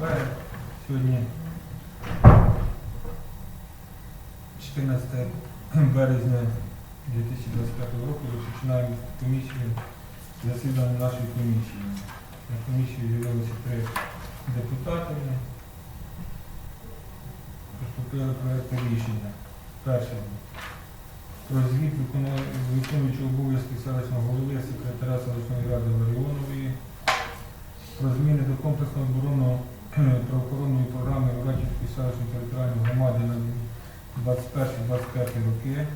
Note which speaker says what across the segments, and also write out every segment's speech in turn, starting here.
Speaker 1: колеги. Сьогодні 14 березня 2025 року розпочинаємо комісію засідання нашої комісії. На комісії з'явилося три депутати. Поступили проекти рішення. Перше. Про звіт виконуючого обов'язки селищного голови секретаря селищної ради Ларіонової про зміни до комплексного оборонного правоохоронної програми Урачівської селищної територіальної громади на 21-25 роки,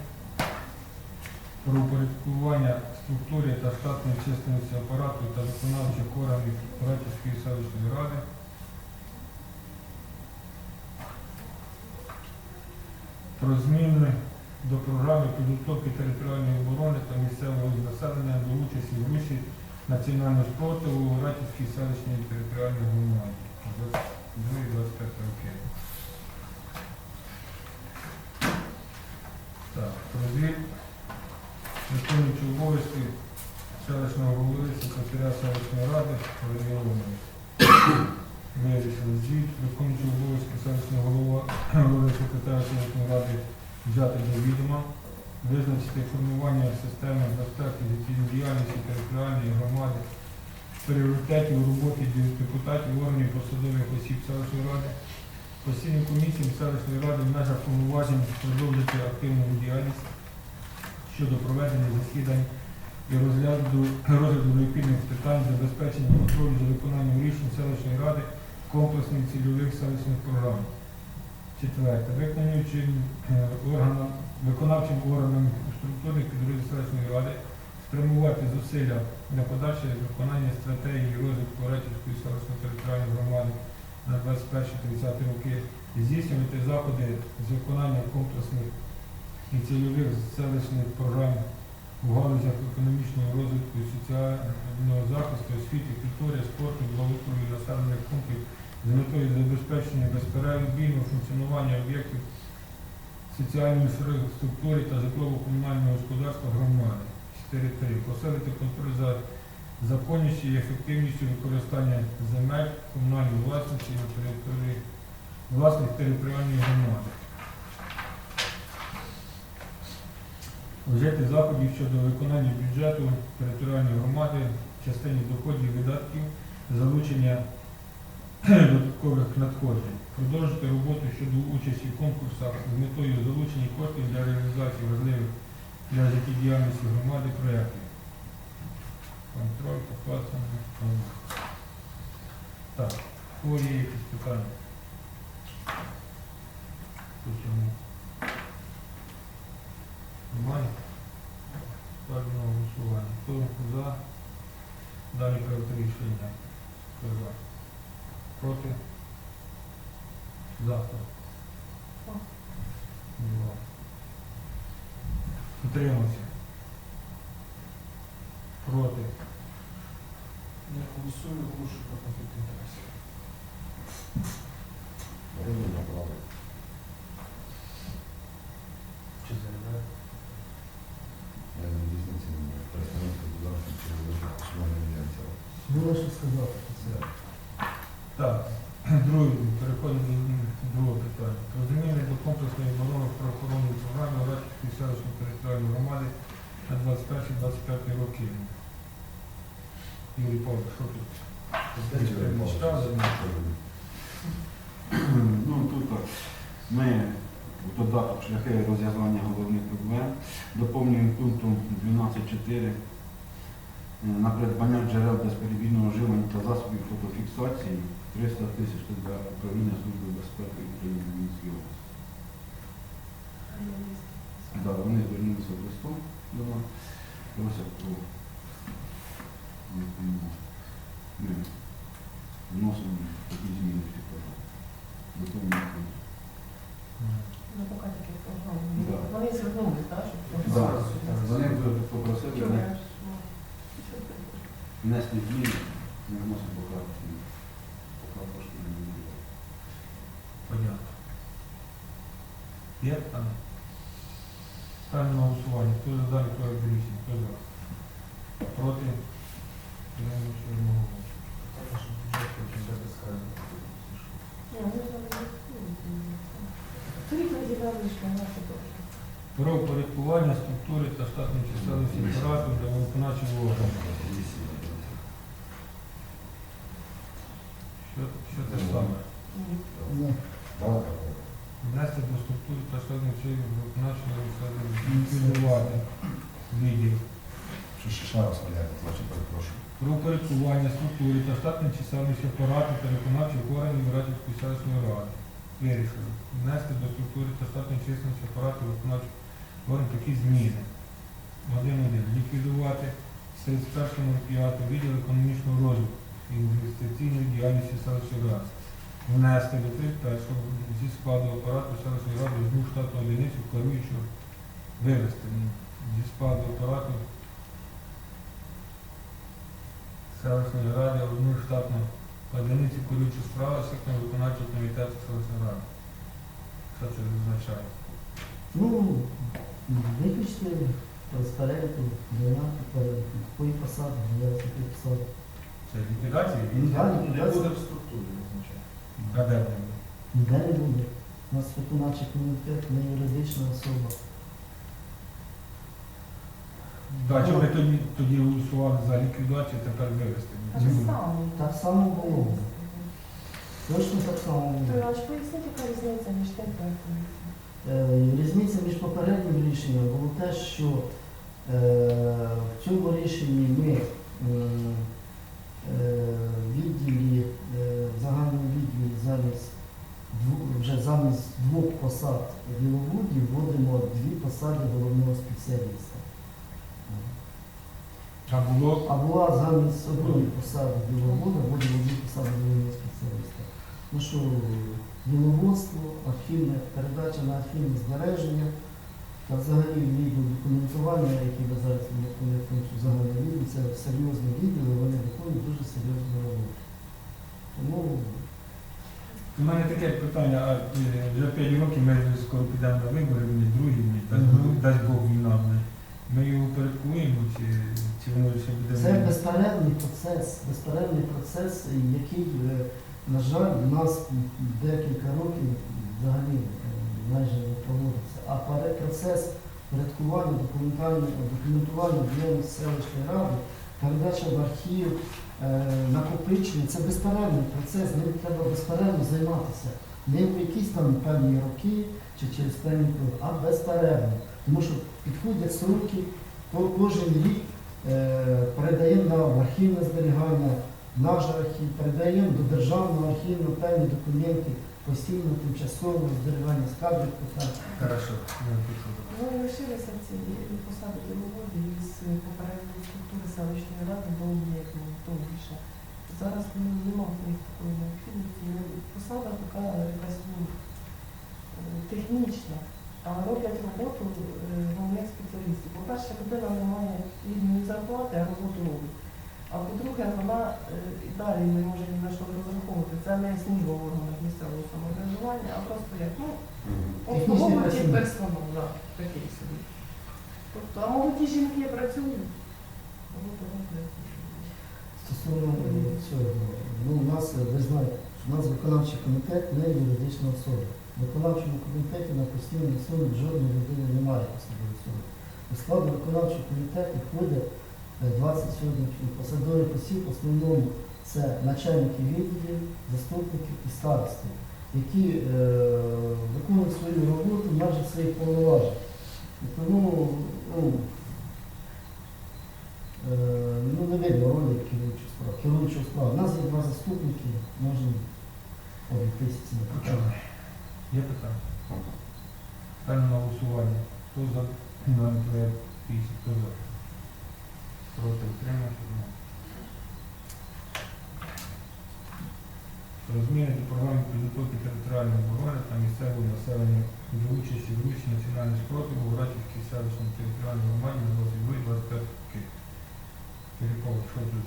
Speaker 1: про упорядкування структури та штатної численності апарату та виконавчих органів Урачівської селищної ради, про зміни до програми підготовки територіальної оборони та місцевого населення до участі в русі національного спротиву Ратівській селищній територіальній громаді. 22-25 роки. Так, про звіт виконуючи обов'язки селищного голови, секретаря селищної ради Валеріонової. Вирішили звіт, виконуючи обов'язки селищного голови секретаря селищної ради взяти до відома, визначити формування системи безпеки діяльності територіальної громади, пріоритетів у роботі депутатів, органів посадових осіб селищної ради, постійним комісіям селищної ради в межах повноважень продовжити активну діяльність щодо проведення засідань і розгляду, розгляду необхідних питань забезпечення контролю за виконанням рішень селищної ради комплексних цільових селищних програм. Четверте. Виконуючим е, органам, виконавчим органам структурних підрозділів селищної ради спрямувати зусилля на подальше виконання стратегії розвитку Ратівської селищної територіальної громади на 21-30 роки, і здійснювати заходи з виконання комплексних і цільових селищних програм у галузях економічного розвитку соціального захисту, освіти, культури, спорту, благоустрою населених пунктів з метою забезпечення безперебійного функціонування об'єктів соціальної структури та житлово-комунального господарства громади. 4.3. Посилити контроль за законністю і ефективністю використання земель комунальної власності на території власних територіальної громади. Вжити заходів щодо виконання бюджету територіальної громади в частині доходів і видатків, залучення додаткових надходжень, продовжити роботу щодо участі в конкурсах з метою залучення коштів для реалізації важливих для життєдіяльності громади проєктів. Контроль, покладення. Так, кого якісь питання? По цьому? Немає? Ставлю на голосування. Хто за? Далі проект рішення. Хто за? Проти? За. хто? Два. Утримався. Проти.
Speaker 2: Не голосую, тому що по конфлікту інтересів.
Speaker 3: Рівно право.
Speaker 2: Чи заявляє?
Speaker 3: Я не різниці немає. Представник государства чи вважати, що вона не являється.
Speaker 2: Було що сказати. Це.
Speaker 1: Так, другий, переходимо до другого питання. Про зміни до комплексної оборони правоохоронної програми Радської селищної територіальної громади на 21-25 роки. Юрій Павлович, що тут?
Speaker 4: Ну, тут так, ми в додаток шляхи розв'язання головних проблем доповнюємо пунктом 12.4 е, на придбання джерел безперебійного вживання та засобів фотофіксації 300 тисяч для управління Служби безпеки України в Мінській області. Да, вони звернулися в листом до нас, просять про допомогу. Ми вносимо такі зміни. Доповнюємо пункт.
Speaker 5: Ну, поки таке програми.
Speaker 4: Да.
Speaker 5: Вони звернулись, так? прописати.
Speaker 4: Вони попросили не-
Speaker 5: ну,
Speaker 4: внести зміни, не вносимо поки ні. Поки кошти не буде.
Speaker 1: Понятно. Є там? Ставлю на голосування. Хто за даний проект рішення? Хто за? Проти? Про упорядкування структури та штатної чисельності апарату для виконавчого органу. Внести до структури та штатної чисельності виконавчого ліквідувати відділ.
Speaker 3: Що ще раз валяти, значи перепрошую.
Speaker 1: Про упорядкування структури та штатної чисельності апарату та виконавчих органів Радівської селищної ради. Вирішили. Внести до структури та штатної чисельності апарату виконавчих органів такі зміни. Один один. Ліквідувати з 31.05 відділ економічного розвитку і інвестиційної діяльності селищної ради. Внести до 31 зі складу апарату селищної ради одну штатну одиницю керуючого вивести зі складу апарату селищної ради одну штатну одиницю керуючу справи сектору виконавчого комітету селищної ради. Що це означає?
Speaker 6: Ну, з переліку зайняти переліку. Такої посади, я посади.
Speaker 1: Це ліквідація?
Speaker 6: Ну, да,
Speaker 2: Не буде в структурі, означає.
Speaker 1: А де вони?
Speaker 6: Ніде не буде. У нас виконавчий комітет не юридична особа.
Speaker 1: Да, чому ви тоді, тоді голосували за ліквідацію, тепер вивести?
Speaker 5: Так само.
Speaker 6: Так само було. Точно так само
Speaker 5: То
Speaker 6: буде.
Speaker 5: аж поясніть, яка різниця між тим проектом.
Speaker 6: Е, Різниця між попереднім рішенням було те, що е, в цьому рішенні ми м, е, в замість вже замість двох посад діловодів вводимо дві посади головного спеціаліста.
Speaker 1: А було
Speaker 6: А була замість одної посади діловода, вводимо дві посади головного спеціаліста. Ну що, діловодство, архівне, передача на архівне збереження та взагалі відділ документування, який ви зараз функцію загального відділу, це серйозні відділи, вони виконують дуже серйозну роботу. Тому
Speaker 1: У мене таке питання, а е, вже 5 років ми скоро підемо на вибори, вони другі, дасть. Бог- дасть Бог війна. Ми, ми його порядкуємо, чи, чи воно ще буде?
Speaker 6: це безперервний процес, безперервний процес, який, е, на жаль, у нас декілька років взагалі е, майже не проводиться. А процес порядкування, документування, документування діяльності селищної ради, передача в архів, е, накопичення це безперервний процес, ним треба безперервно займатися. Не в якісь там певні роки чи через певні період, а безперервно. Тому що підходять сроки, кожен рік е, передаємо на архівне зберігання, наш архів, передаємо до державного архіву певні документи, постійно тимчасове зберігання скарбів питань.
Speaker 1: Хорошо, я пишу.
Speaker 5: І лишилися ці посади діловодів із попередньої структури селищної ради, бо як то більше. Зараз ну, немає в них такої необхідності. Ну, Посада така якась ну, е, технічна, а роблять роботу е, головних спеціалістів. По-перше, людина не має рівної зарплати, а роботу робить. А по-друге, вона е, і далі не може ні на що розраховувати. Це не служба в органах місцевого самоврядування, а просто як ну, обслуговуючий
Speaker 6: персонал.
Speaker 5: персонал, да, такий собі. Тобто, а молоді жінки працюють.
Speaker 6: Стосовно е, цього, ну, у нас, е, ви знаєте, у нас виконавчий комітет не юридична особа. В виконавчому комітеті на постійній особі жодної людини немає посадової особи. У складу виконавчого комітету входить е, 20 сьогодні посадових осіб, в основному це начальники відділів, заступників і старости, які е, виконують свою роботу межах своїх повноважень. Тому ну, Е, ну, не видно ролі керуючого справ. Керуючого справ. У нас є два заступники, можемо обійтися на початку.
Speaker 1: Є питання? Ставимо на голосування. Хто за? Хто за? Проти утримався? Ні. Про зміни до програми підготовки територіальної оборони та місцевого населення до участі в руші національного спротиву в Ратівській селищній територіальній громаді на 22-25 роки. Філіпов, що тут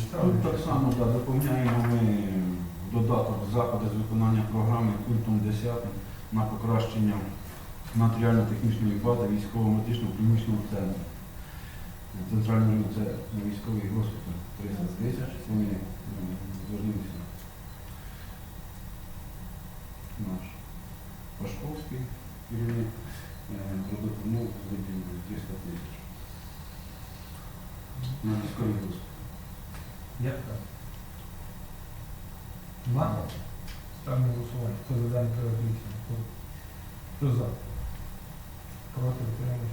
Speaker 1: читали?
Speaker 4: Тут так само да, доповняємо ми додаток заходи з виконання програми пунктом 10 на покращення матеріально-технічної бази військово-медичного клінічного центру. Центральний це військовий госпіталь 30 тисяч. Вони звернулися Пашковський керівник про допомогу виділено 300 тисяч. На військовий випуск.
Speaker 1: Як так? Ставимо на голосування. Хто за дане проект? Хто, за? Проти утримався